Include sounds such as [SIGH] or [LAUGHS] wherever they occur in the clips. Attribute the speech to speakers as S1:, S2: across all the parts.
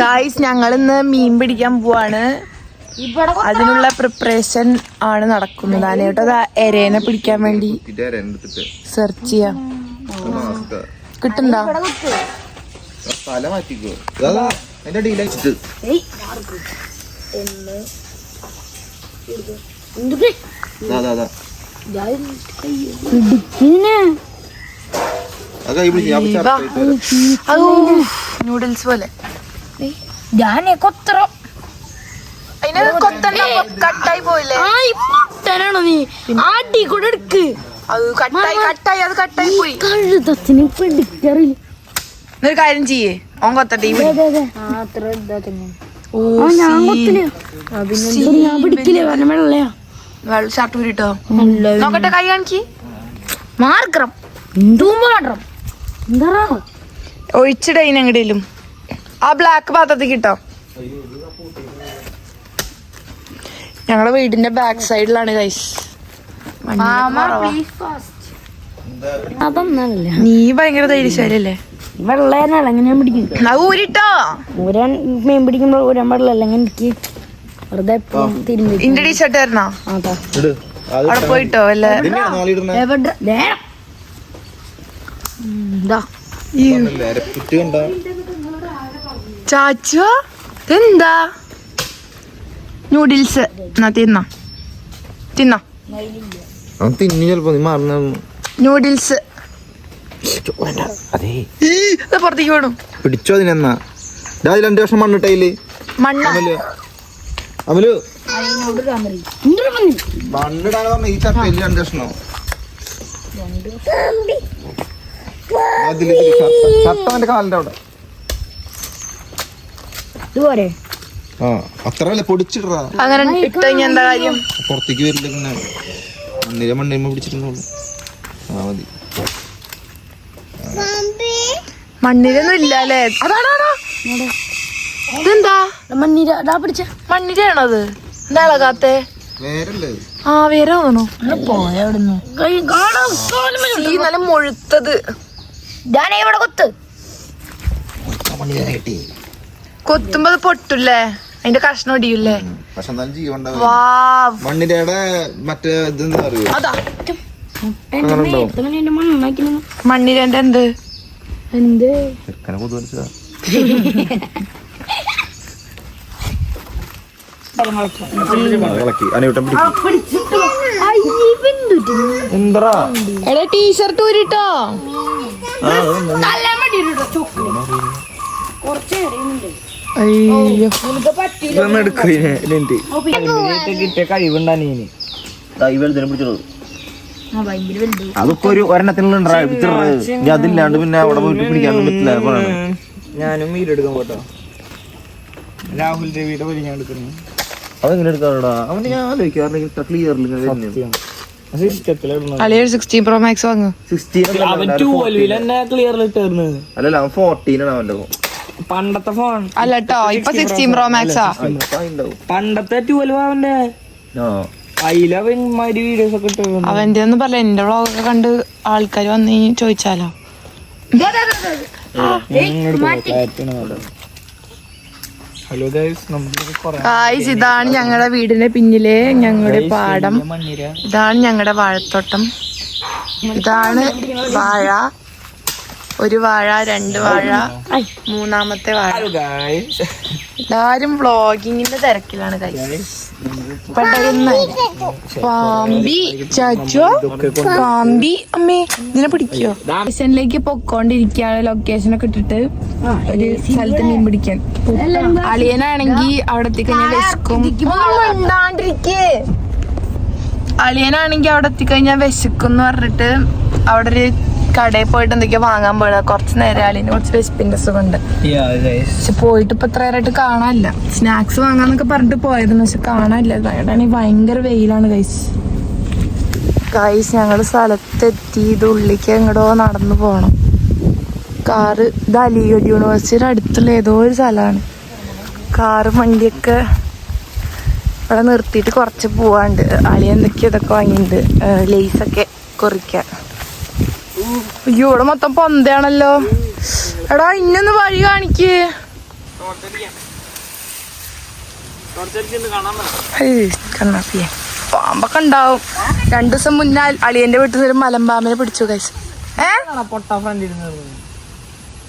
S1: Guys ഞങ്ങൾ ഇന്ന് മീൻ പിടിക്കാൻ പോവാണ്. അതിനുള്ള പ്രിപ്പറേഷൻ ആണ് നടക്കുന്നത്. അത് എരേനെ പിടിക്കാൻ വേണ്ടി സെർച്ച് ചെയ്യാം.
S2: കിട്ടുന്നുണ്ടോ
S1: കിട്ടുണ്ടോ. നൂഡിൽസ് പോലെ.
S3: ഞാനേ കൊത്തറം.
S1: അതിന് കൊത്തണ്ട കട്ടായി പോയില്ലേ?
S3: ആ ഇപ്പൊട്ടനാണോ നീ? ആട്ടി കൂടെ എടുക്ക്
S1: അത് കട്ടായി കട്ടായി അത് കട്ടായി പോയി.
S3: കഴുതത്തിന് പിടിക്കറില്ല
S1: എന്നൊരു കാര്യം ചെയ്യേ. ഓൻ കൊത്തട്ടെ ഈ പിടി.
S3: അത്ര ഇതാ തന്നെ
S1: ഓ,
S3: ഞാൻ
S1: സീ.
S3: കൊത്തില്ല. ഞാൻ പിടിക്കില്ല? കാരണം വെള്ളയാ.
S1: വെള്ള ഷർട്ട് ഊരിട്ടോ നോക്കട്ടെ കൈ കാണിക്ക്.
S3: മാർക്കണം. എന്തോ മാടണം എന്താ
S1: ഒഴിച്ചിട അതിനെങ്ങടേലും ആ ബ്ലാക്ക് പാത്രത്തിൽ കിട്ടോ. ഞങ്ങളുടെ വീടിന്റെ ബാക്ക് സൈഡിലാണ് കൈസ്
S3: അതൊന്നല്ല
S1: നീ ഭയങ്കര ധൈര്യശാലല്ലേ
S3: വെള്ളേനല്ല എങ്ങനെ പിടിക്കും.
S1: ഊരിട്ടോ.
S3: ഊരാൻ മീൻ പിടിക്കുമ്പോൾ ഊരാൻ പാടില്ല അങ്ങനെ എനിക്ക് വെറുതെ തിരുമ്പി
S1: ഇന്റെ ടീഷർട്ട്. അവിടെ പോയിട്ടോ അല്ല
S2: ഇതിന്റെയാണോ നാളിടുന്നെ?
S3: എവിടെ വേണം എന്താ
S2: ഇതൊന്നല്ലേ, അരപ്പിറ്റ് കണ്ടാ?
S1: ചാച്ചു? എന്താ? നൂഡിൽസ് എന്നാ തിന്നോ. തിന്നോ.
S2: തിന്നി ചെലപ്പോ നീ മറന്നു
S1: നൂഡിൽസ്
S2: അതേ.
S1: പുറത്തേക്ക് വേണം
S2: പിടിച്ചോ അതിനെന്നാ രണ്ടു വർഷം മണ്ണിട്ടയിൽ
S1: മണ്ണ.
S2: അമൽ. ഈ ചട്ടയിൽ രണ്ടു വർഷമോ അതിൽ കാലിന്റെ അവിടെ.
S3: ഇതുപോലെ.
S2: ആ അത്രല്ലേ പൊടിച്ചിടറാ
S1: അങ്ങനെ ഇട്ട് എന്താ കാര്യം?
S2: പുറത്തേക്ക് വരില്ല പിന്നെ. മണ്ണിലെ മണ്ണിമ്മ പിടിച്ചിരുന്നോളൂ ആ മതി.
S1: മണ്ണിലൊന്നും ഇല്ല അല്ലേ? അതാണോ ഇതെന്താ?
S3: മഞ്ഞിര ഇതാ പിടിച്ച.
S1: അത്? എന്താ ഇളകാത്തെ?
S2: വേരല്ലേ
S1: ആ വേറെ തോന്നു
S3: പോയ അവിടുന്ന്
S1: ഈ നല്ല മുഴുത്തത്.
S3: ഞാനേ ഇവിടെ കൊത്ത്.
S2: മണ്ണിലെ കിട്ടി.
S1: കൊത്തുമ്പോ അത് പൊട്ടില്ലേ? അതിന്റെ കഷ്ണം ഒടിയൂല്ലേ
S2: പക്ഷെ എന്നാലും ജീവണ്ട
S1: വാ
S2: മണ്ണിന്റെ മറ്റേ ഇതെന്താ അറിയോ?
S1: അതാ. എന്ത്?
S3: എന്ത്?
S1: എടാ ടീഷർട്ട് ഊരിട്ടോ. അയ്യോ.
S2: കിട്ടിയ
S3: ഭയങ്കര വലുത്.
S2: അതൊക്കെ ഒരു ഒരെണ്ണത്തിനുള്ള അതില്ലാണ്ട് പിന്നെ അവിടെ പോയിട്ട് പിടിക്കാൻ പറ്റില്ല
S4: ഞാനും വീടെടുക്കാൻ പോട്ടോ. രാഹുൽ രവിയുടെ പോലെ ഞാൻ എടുക്കുന്നു.
S2: അതെങ്ങനെ എടുക്കാറുടാ അവന് ഞാൻ ആലോചിക്കാറില്ല ക്ലിയറിൽ
S4: അവൻ
S2: ഫോർട്ടീൻ ആണ് അവന്റെ
S4: പണ്ടത്തെ ഫോൺ
S1: അല്ല കേട്ടോ ഇപ്പൊ സിക്സ്റ്റീൻ പ്രോ മാക്സാ
S4: പണ്ടത്തെ ട്വൽവ് അവന്റെ വീഡിയോസ് ഒക്കെ ഇട്ടു
S1: അവന്റെ ഒന്നും പറയില്ല എന്റെ വ്ളോഗൊക്കെ കണ്ട് ആൾക്കാർ വന്ന് ചോദിച്ചാലോ?
S4: ഹലോ ഗൈസ്
S1: ഇതാണ് ഞങ്ങളുടെ വീടിന്റെ പിന്നിലെ ഞങ്ങളുടെ പാടം? ഇതാണ് ഞങ്ങളുടെ വാഴത്തോട്ടം. ഇതാണ് വാഴ. ഒരു വാഴ രണ്ട് വാഴ മൂന്നാമത്തെ വാഴ. എല്ലാരും വ്ളോഗിങ്ങിന്റെ തിരക്കിലാണ് പാമ്പി ചാച്ചോ പാമ്പി അമ്മേ ഇതിനെ പിടിക്കോ? സ്റ്റേഷനിലേക്ക് പൊക്കോണ്ടിരിക്കുകയാണ് ലൊക്കേഷൻ ഒക്കെ ഇട്ടിട്ട്. ഒരു സ്ഥലത്ത് മീൻ പിടിക്കാൻ. അളിയനാണെങ്കി അവിടെ എത്തിക്കഴിഞ്ഞാൽ വിശക്കും. അളിയനാണെങ്കി അവിടെ എത്തിക്കഴിഞ്ഞാൽ വിശക്കും എന്ന് പറഞ്ഞിട്ട് അവിടെ ഒരു കടയിൽ പോയിട്ട് എന്തൊക്കെയോ വാങ്ങാൻ പോയത്. കുറച്ച് നേരം അളിന് കുറച്ച് വിശപ്പിന്റെ സുഖമുണ്ട്. പക്ഷെ പോയിട്ട് ഇപ്പൊ ഇത്ര നേരമായിട്ട് കാണാനില്ല. സ്നാക്സ് വാങ്ങാന്നൊക്കെ പറഞ്ഞിട്ട് പോയതെന്ന് പക്ഷെ കാണാനില്ല. ഭയങ്കര വെയിലാണ് കൈസ് കൈസ് ഞങ്ങൾ സ്ഥലത്തെത്തി. ഇത് ഉള്ളിക്ക് എങ്ങടോ നടന്നു പോണം. കാറ് ഇത് അലിഗഡ് യൂണിവേഴ്സിറ്റിയുടെ അടുത്തുള്ള ഏതോ ഒരു സ്ഥലമാണ്. കാറ് വണ്ടിയൊക്കെ ഇവിടെ നിർത്തിയിട്ട് കുറച്ച് പോവാണ്ട് അളി എന്തൊക്കെയോ ഇതൊക്കെ വാങ്ങിയിട്ടുണ്ട്. ലേസൊക്കെ കുറിക്കാൻ. അയ്യോ ഇവിടെ മൊത്തം പൊന്തയാണല്ലോ. എടാ ഇന്നൊന്ന് വഴി കാണിക്ക്. കണ്ണാപ്പിയെ. പാമ്പൊക്കെ ഉണ്ടാവും. രണ്ടു ദിവസം മുന്നേ അളിയന്റെ വീട്ടിൽ നിന്ന് മലമ്പാമ്പിനെ പിടിച്ചു
S4: കൈസ്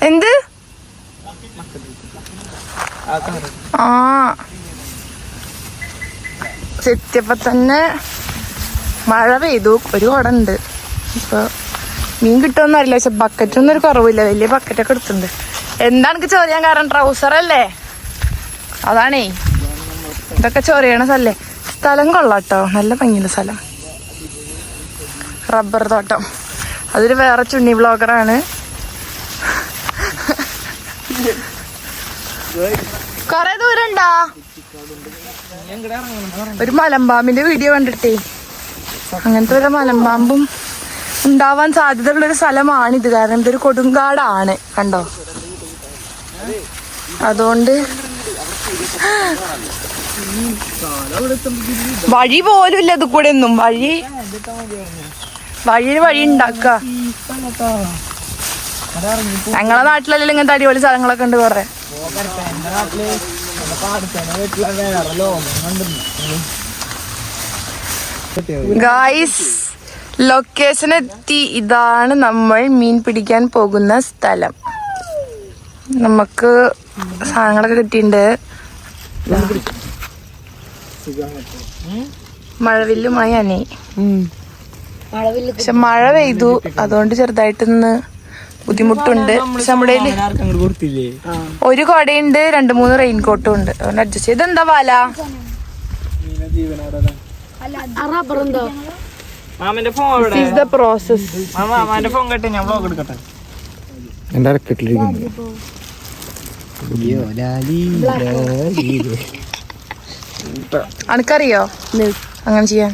S1: എന്ത്? ആ. ചെത്തിയപ്പോ തന്നെ മഴ പെയ്തു. ഒരു കുട ഉണ്ട് ഇപ്പൊ മീൻ കിട്ടുമെന്ന് അറിയില്ല പക്ഷെ ബക്കറ്റൊന്നും ഒരു കുറവില്ല. വലിയ ബക്കറ്റൊക്കെ എടുത്തിട്ടുണ്ട്. എന്താണ് ചോറിയാൻ കാരണം? ട്രൗസർ അല്ലേ? അതാണേ. ഇതൊക്കെ ചോറിയണ സ്ഥലേ സ്ഥലം കൊള്ളാട്ടോ നല്ല ഭംഗിയുള്ള സ്ഥലം. റബ്ബർ തോട്ടം. അതൊരു വേറെ ചുണ്ണി ബ്ലോഗറാണ് കൊറേ ദൂരം ഉണ്ടാ ഒരു മലമ്പാമ്പിന്റെ വീഡിയോ കണ്ടിട്ടേ. അങ്ങനത്തെ ഒരു മലമ്പാമ്പും ഉണ്ടാവാൻ സാധ്യതയുള്ള ഒരു സ്ഥലമാണിത്. കാരണം ഇതൊരു കൊടുങ്കാടാണ്. കണ്ടോ? അതുകൊണ്ട് വഴി പോലും ഇല്ല ഇത് കൂടെ ഒന്നും. വഴി വഴി വഴി ഉണ്ടാക്ക. ഞങ്ങളെ നാട്ടിലല്ലേ ഇങ്ങനത്തെ അടിപൊളി സ്ഥലങ്ങളൊക്കെ ഉണ്ട് കൊറേ ഗായ്സ് ലൊക്കേഷൻ എത്തി ഇതാണ് നമ്മൾ മീൻ പിടിക്കാൻ പോകുന്ന സ്ഥലം. നമുക്ക് സാധനങ്ങളൊക്കെ കിട്ടിയിട്ടുണ്ട്. മഴവില്ലുമായി അനേ. പക്ഷെ മഴ പെയ്തു. അതുകൊണ്ട് ചെറുതായിട്ടൊന്ന് ബുദ്ധിമുട്ടുണ്ട്. പക്ഷെ നമ്മുടെ ഒരു കൊടയുണ്ട് രണ്ട് മൂന്ന് റെയിൻകോട്ടും ഉണ്ട്. അതുകൊണ്ട് അഡ്ജസ്റ്റ് ചെയ്ത്. എന്താ വാല?
S4: മാമന്റെ ഫോൺ
S1: ഇസ് ദ പ്രോസസ്
S4: മാമ മാമന്റെ ഫോൺ കട്ടെ ഞാൻ വ്ലോഗ് എടുക്കട്ടെ?
S2: എന്റെ അരക്കെട്ടിലിരിക്കുന്നു.
S1: അനക്കറിയോ? അങ്ങനെ ചെയ്യാൻ.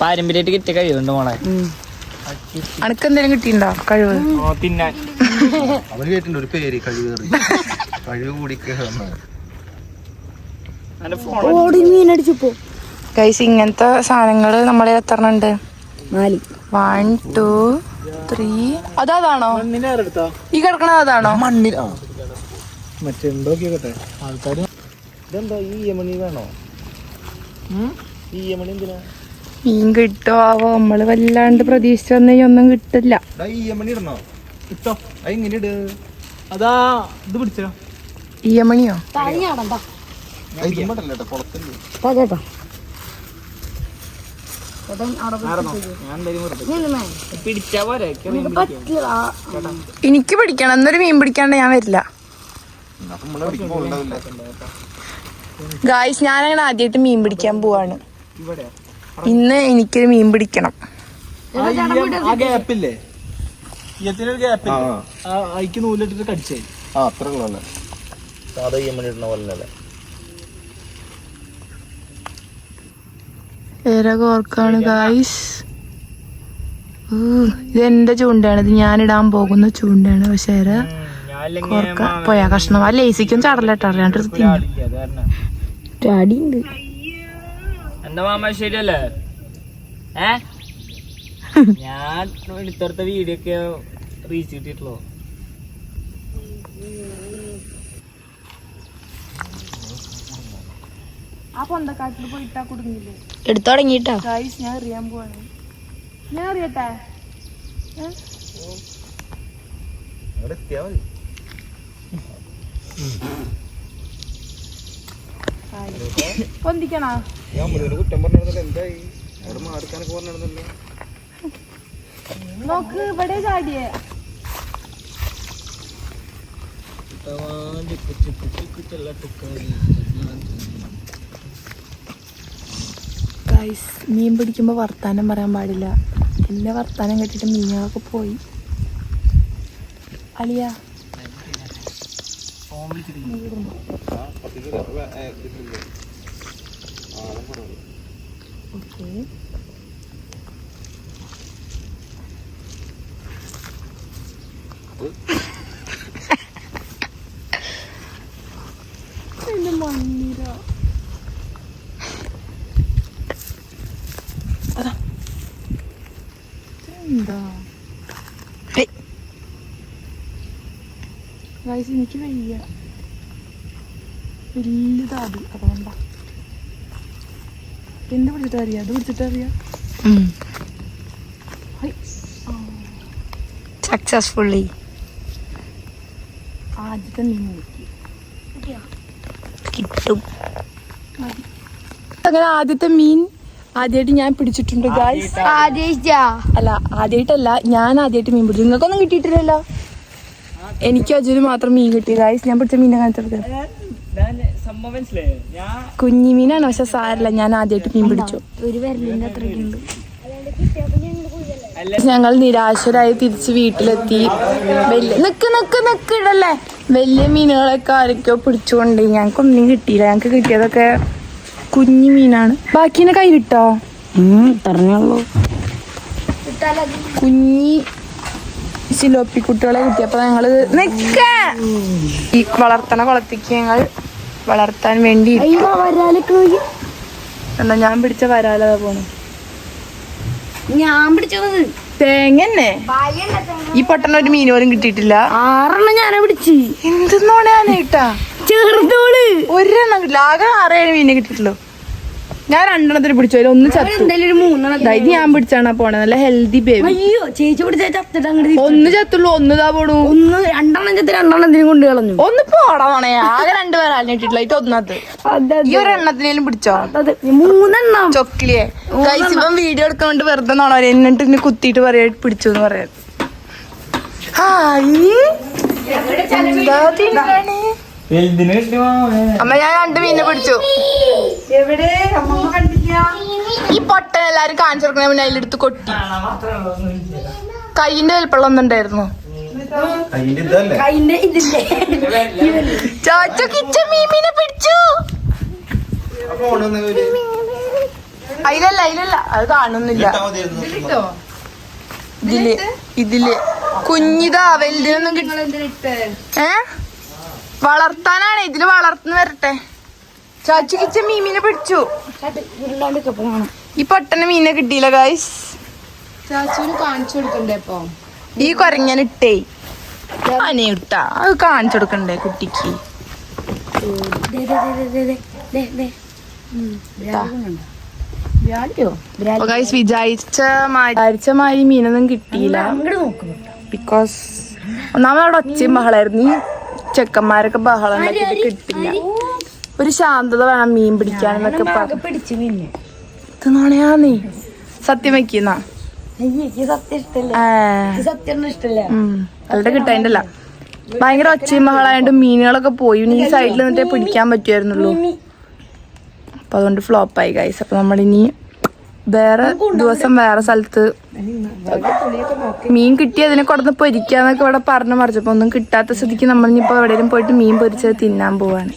S4: പാരമ്പര്യമായിട്ട് കിട്ടിയ കഴിവുണ്ട് മോളെ.
S1: അനക്ക് എന്തെങ്കിലും കിട്ടിയിട്ടുണ്ടോ കഴിവ്?
S4: തിന്നാൻ.
S2: അവന് കേട്ടിട്ടുണ്ട് ഒരു പേര് കഴിവേറി കഴിവ് കൂടി
S3: ഓടി മീനടിച്ചപ്പോ
S1: ഗൈസ് ഇങ്ങനത്തെ സാധനങ്ങൾ നമ്മളെ എത്ര ഉണ്ട്
S3: നാല്
S1: വൺ ടു ത്രീ അതാണോ? ഈ കിടക്കണത് അതാണോ?
S2: മണ്ണിൽ. ആ.
S4: മറ്റേ എന്തൊക്കെ ആൾക്കാർ ഇതെന്താ ഈ ഈ യമണി എന്തിനാ?
S1: മീൻ കിട്ടോ ആവോ നമ്മൾ വല്ലാണ്ട് പ്രതീക്ഷിച്ചു വന്നേ ഒന്നും കിട്ടില്ല.
S2: ഈ യമണി ഇടണോ? ഇട്.
S4: അതാ ഇത് പിടിച്ചോ.
S1: ഈ മണിയോ
S3: തനിയാണോ
S2: അത് ഇതുമ്മട്ടല്ല കേട്ടോ കുളത്തിൽ
S3: ചേട്ടാ
S4: ഞാൻ എന്തായാലും വെറുതെ പിടിച്ചാ പോരെ
S1: എനിക്ക് പിടിക്കണം. എന്നൊരു മീൻ പിടിക്കാണ്ട് ഞാൻ വരില്ല. ഗായ്സ് ഞാനങ്ങനെ ആദ്യമായിട്ട് മീൻ പിടിക്കാൻ പോവാണ്.
S4: ഇവിടെ.
S1: ഇന്ന് എനിക്കൊരു മീൻ പിടിക്കണം.
S4: ആ ഗ്യാപ്പില്ലേ? ഗ്യാപ്പില്ലേ? നൂലിട്ടിട്ട് കടിച്ചേ.
S2: ആ അത്ര സാധാ യമണി ഇടുന്ന പോലെ
S1: ഏറെ കോർക്കാണ് ഗായ്സ് ഇത് എന്റെ ചൂണ്ടയാണ്. ഇത് ഞാനിടാൻ പോകുന്ന ചൂണ്ടയാണ്. പക്ഷെ കോർക്ക പോയാ കഷ്ണം. ആ ലേസിക്കും ചടലട്ടോ അറിയാണ്ട്
S4: എന്താ മാമ ശരിയല്ലേ? ഏ? [LAUGHS] ഞാൻ എടുത്തെടുത്ത വീഡിയോ ഒക്കെ റീച്ച് കിട്ടിയിട്ടുള്ളൂ.
S1: ആ പൊന്തക്കാട്ടിൽ പോയിട്ടാ കുടുങ്ങില്ലേ
S3: എടുത്തു തുടങ്ങിട്ടാ
S1: ഗായ്സ് ഞാൻ അറിയാൻ പോവാണ് ഞാൻ
S2: മതി
S1: പൊന്തിക്കണോ
S2: കുറ്റം പറഞ്ഞിരുന്നല്ലോ എന്തായി അവിടെ മാറിക്കാനൊക്കെ പറഞ്ഞിരുന്നല്ലോ
S1: നോക്ക് ഇവിടെ ചാടിയേ ഗൈസ് മീൻ പിടിക്കുമ്പോൾ വർത്താനം പറയാൻ പാടില്ല. എന്നെ വർത്താനം കേട്ടിട്ട് മീനുകളൊക്കെ പോയി. അലിയ. ഓക്കെ മണ്ണീര അതാ ഗൈസ് എനിക്ക് വയ്യ. വലുതാത് അതുകൊണ്ടാ എന്ത് പിടിച്ചിട്ട് അറിയാം? അത് പിടിച്ചിട്ട് അറിയാം?
S3: സക്സസ്ഫുള്ളി
S1: ആദ്യത്തെ മീൻ നോക്കി
S3: കിട്ടും.
S1: അങ്ങനെ ആദ്യത്തെ മീൻ ആദ്യമായിട്ട് ഞാൻ പിടിച്ചിട്ടുണ്ട് ഗായ്സ്
S3: ആദ്യ
S1: അല്ല ആദ്യമായിട്ടല്ല ഞാൻ ആദ്യമായിട്ട് മീൻ പിടിച്ചു. നിങ്ങൾക്കൊന്നും കിട്ടിയിട്ടില്ലല്ലോ. എനിക്ക് അജുന് മാത്രം മീൻ കിട്ടി ഗായ്സ് ഞാൻ പിടിച്ച മീനെ കാണിച്ചു കൊടുക്കാം.
S4: സംഭവം മനസ്സിലായോ? ഞാൻ
S1: കുഞ്ഞി മീനാണ് പക്ഷെ സാരല്ല ഞാൻ ആദ്യമായിട്ട് മീൻ പിടിച്ചു. ഞങ്ങൾ നിരാശരായി തിരിച്ച് വീട്ടിലെത്തി. വലിയ നിക്ക് നിക്ക് നിക്ക് ഇടല്ലേ? വലിയ മീനുകളൊക്കെ ആരൊക്കെയോ പിടിച്ചുകൊണ്ട് ഞങ്ങൾക്ക് ഒന്നും കിട്ടിയില്ല. ഞങ്ങൾക്ക് കിട്ടിയതൊക്കെ കുഞ്ഞു മീനാണ്. ബാക്കിനെ കൈ കിട്ടോ കുഞ്ഞി സിലോപ്പി കുട്ടികളെ കിട്ടിയപ്പോ ഞങ്ങൾ നിക്ക. ഈ വളർത്തണ വളർത്തിക്ക് ഞങ്ങൾ വളർത്താൻ വേണ്ടി എന്നാ ഞാൻ പിടിച്ച വരാലതാ പോണു.
S3: ഞാൻ പിടിച്ചത്.
S1: തേങ്ങന്നെ ഈ പൊട്ടണ ഒരു മീൻ പോലും കിട്ടിയിട്ടില്ല.
S3: ആറെണ്ണം ഞാനാ പിടിച്ച്.
S1: എന്തെന്നോടാണ് കേട്ടാ
S3: ചെറുതോൾ.
S1: ഒരെണ്ണം കിട്ടില്ല ആകെ ആറേഴ് മീനെ കിട്ടിയിട്ടുള്ളൂ. ഞാൻ രണ്ടെണ്ണത്തിന് പിടിച്ചു. അതിൽ ഒന്ന് ചത്തു.
S3: എന്തായാലും ഒരു മൂന്നെണ്ണം
S1: ദാ ഇത് ഞാൻ പിടിച്ചാണ് പോണേ നല്ല ഹെൽത്തി ബേബി
S3: അയ്യോ ചേച്ചി പിടിച്ച ചത്തിട്ട് അങ്ങോട്ട്
S1: ഒന്ന് ചത്തുള്ളൂ ഒന്ന് ഇതാ പോണു.
S3: ഒന്ന് രണ്ടെണ്ണം ചത്ത് രണ്ടെണ്ണത്തിനും കൊണ്ട് കളഞ്ഞു.
S1: ഒന്ന് പോടാണേ ആകെ രണ്ട് പേരാണ് കിട്ടിയിട്ടില്ല ഇത് ഒന്നത്. ഈ ഒരെണ്ണത്തിനേലും പിടിച്ചോ?
S3: മൂന്നെണ്ണം.
S1: ചൊക്കിലേ. ഗൈസ് ഇപ്പം വീഡിയോ എടുക്കുന്നോണ്ട് വെറുതെ നോണോ എന്നിട്ട് ഇനി കുത്തിയിട്ട് പറയാ പിടിച്ചു എന്ന് പറയാ. ഹായ്. എന്താ തിന്നണേ? അമ്മ ഞാൻ രണ്ട് മീനെ പിടിച്ചു. ഈ പൊട്ടൻ എല്ലാരും കാണിച്ചു കൊടുക്കണ പിന്നെ അതിലെടുത്ത് കൊട്ടി. കൈയിന്റെ വലിപ്പമുള്ള ഒന്നുണ്ടായിരുന്നു ചാച്ച കിച്ച മീമിനെ പിടിച്ചു. അതിലല്ല അതിലല്ല. അത് കാണുന്നില്ല. ഇതിൽ ഇതിൽ. കുഞ്ഞിതാ വലുതിനൊന്നും കിട്ടി ഏ? വളർത്താനാണ് ഇതിൽ വളർത്തുന്ന വരട്ടെ. ചാച്ചു കിച്ച മീമിനെ പിടിച്ചു. ഈ പൊട്ടന മീനെ കിട്ടിയില്ല ഗായ്സ്
S5: ചാച്ചുവിന് കാണിച്ചു കൊടുക്കണ്ടേ അപ്പൊ
S1: ഈ കൊരങ്ങനെ ഇട്ടേ. ഇട്ടാ. അത് കാണിച്ചു കൊടുക്കണ്ടേ കുട്ടിക്ക്. ഗൈസ് വിചാരിച്ച മാതിരി വിചാരിച്ച മാതിരി മീനൊന്നും കിട്ടിയില്ല. ബിക്കോസ് ഒന്നാമത് അവിടെ ഒച്ചയും ബഹളായിരുന്നു. ചെക്കന്മാരൊക്കെ ബഹളം ഉണ്ടാക്കിയിട്ട് കിട്ടില്ല. ഒരു ശാന്തത വേണം മീൻ പിടിക്കാനെന്നൊക്കെ പറഞ്ഞു.
S3: പിടിച്ചു പിന്നെ
S1: ഇത് നുണയാ നീ സത്യം വെക്കുന്ന അവരുടെ കിട്ടായിട്ടല്ല ഭയങ്കര ഒച്ചയും ബഹളായോണ്ട് മീനുകളൊക്കെ പോയി. ഇനി ഈ സൈഡിൽ നിന്നിട്ടേ പിടിക്കാൻ പറ്റുമായിരുന്നുള്ളൂ അപ്പൊ അതുകൊണ്ട് ഫ്ലോപ്പായി ഗൈസ് അപ്പൊ നമ്മളിനി വേറെ ദിവസം വേറെ സ്ഥലത്ത് മീൻ കിട്ടി അതിനെ കൊടുന്ന് പൊരിക്കാന്നൊക്കെ ഇവിടെ പറഞ്ഞു മറിച്ചപ്പോ ഒന്നും കിട്ടാത്ത സ്ഥിതിക്ക് നമ്മളിനിപ്പോ എവിടെയെങ്കിലും പോയിട്ട് മീൻ പൊരിച്ചത് തിന്നാൻ പോവാണ്.